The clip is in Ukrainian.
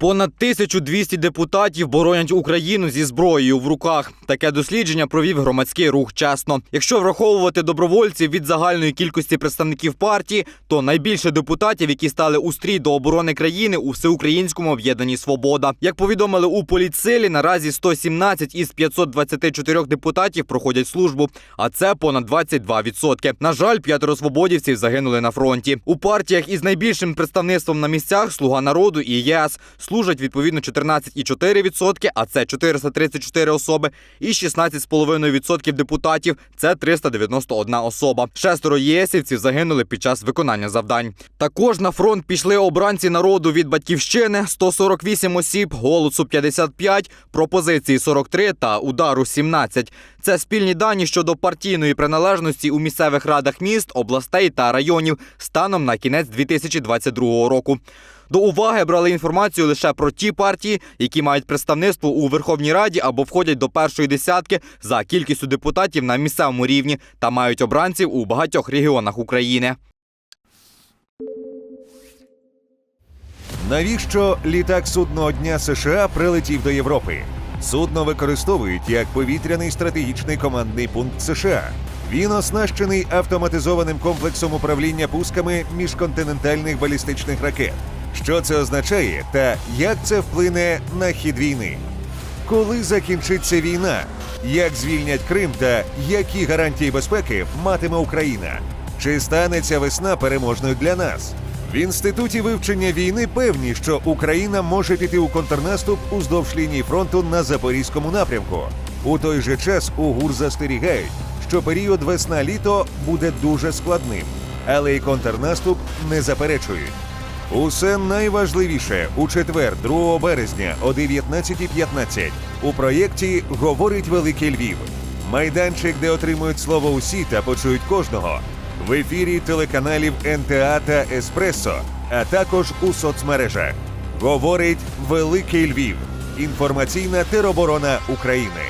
Понад 1200 депутатів боронять Україну зі зброєю в руках. Таке дослідження провів громадський рух чесно. Якщо враховувати добровольців від загальної кількості представників партії, то найбільше депутатів, які стали у стрій до оборони країни у всеукраїнському об'єднанні Свобода. Як повідомили у політсилі, наразі 117 із 524 депутатів проходять службу, а це понад 22%. На жаль, п'ятеро свободівців загинули на фронті. У партіях із найбільшим представництвом на місцях Слуга народу і ЄС служать відповідно 14,4%, а це 434 особи, і 16,5% депутатів це 391 особа. Шестеро єсівців загинули під час виконання завдань. Також на фронт пішли обранці народу від батьківщини 148 осіб, голосу 55, пропозиції 43 та удару 17. Це спільні дані щодо партійної приналежності у місцевих радах міст, областей та районів станом на кінець 2022 року. До уваги брали інформацію лише про ті партії, які мають представництво у Верховній Раді або входять до першої десятки за кількістю депутатів на місцевому рівні та мають обранців у багатьох регіонах України. Навіщо літак судного дня США прилетів до Європи? Судно використовують як повітряний стратегічний командний пункт США. Він оснащений автоматизованим комплексом управління пусками міжконтинентальних балістичних ракет. Що це означає та як це вплине на хід війни? Коли закінчиться війна? Як звільнять Крим та які гарантії безпеки матиме Україна? Чи станеться весна переможною для нас? В інституті вивчення війни певні, що Україна може піти у контрнаступ уздовж лінії фронту на запорізькому напрямку. У той же час у ГУР застерігають, що період весна-літо буде дуже складним, але й контрнаступ не заперечують. Усе найважливіше у четвер, 2 березня о 19.15 у проєкті говорить Великий Львів. Майданчик, де отримують слово усі та почують кожного. В ефірі телеканалів НТА та Еспресо, а також у соцмережах. Говорить Великий Львів. Інформаційна тероборона України.